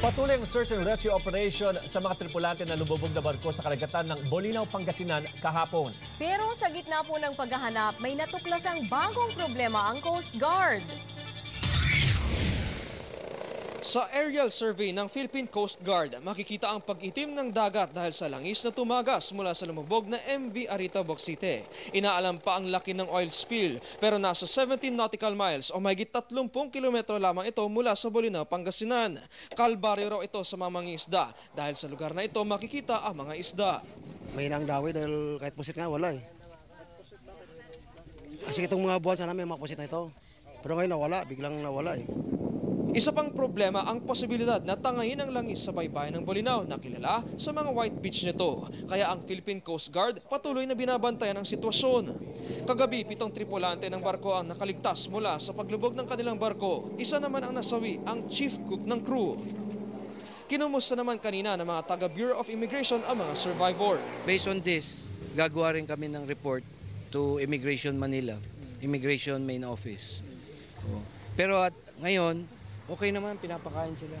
Patuloy ang search and rescue operation sa mga tripulante na lumubog na barko sa karagatan ng Bolinaw, Pangasinan kahapon. Pero sa gitna po ng paghahanap, may natuklasang bagong problema ang Coast Guard. Sa aerial survey ng Philippine Coast Guard, makikita ang pag-itim ng dagat dahil sa langis na tumagas mula sa lumubog na MV Arita Boxite. Inaalam pa ang laki ng oil spill pero nasa 17 nautical miles o mahigit 30 kilometro lamang ito mula sa Bolinao, Pangasinan. Kalbaryo raw ito sa mga mangingisda dahil sa lugar na ito makikita ang mga isda. May nang dawi dahil kahit pusit nga wala eh. Kasi itong mga buwan sana may mga pusit na ito. Pero ngayon nawala, biglang nawala eh. Isa pang problema ang posibilidad na tangayin ang langis sa baybayin ng Bolinao na kilala sa mga white beach nito. Kaya ang Philippine Coast Guard patuloy na binabantayan ang sitwasyon. Kagabi, pitong tripulante ng barko ang nakaligtas mula sa paglubog ng kanilang barko. Isa naman ang nasawi, ang chief cook ng crew. Kinumusta naman kanina ng mga taga Bureau of Immigration ang mga survivor. Based on this, gagawa rin kami ng report to Immigration Manila, Immigration Main Office. Oo. Pero at ngayon, okay naman, pinapakain sila.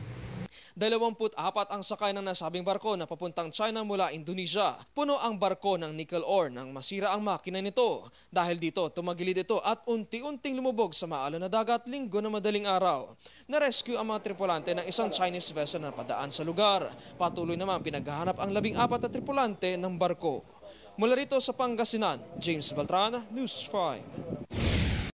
24 ang sakay ng nasabing barko na papuntang China mula Indonesia. Puno ang barko ng nickel ore nang masira ang makina nito. Dahil dito, tumagilid ito at unti-unting lumubog sa maalon na dagat linggo na madaling araw. Na-rescue ang mga tripulante ng isang Chinese vessel na padaan sa lugar. Patuloy naman pinaghahanap ang labing apat na tripulante ng barko. Mula rito sa Pangasinan, James Beltrana, News 5.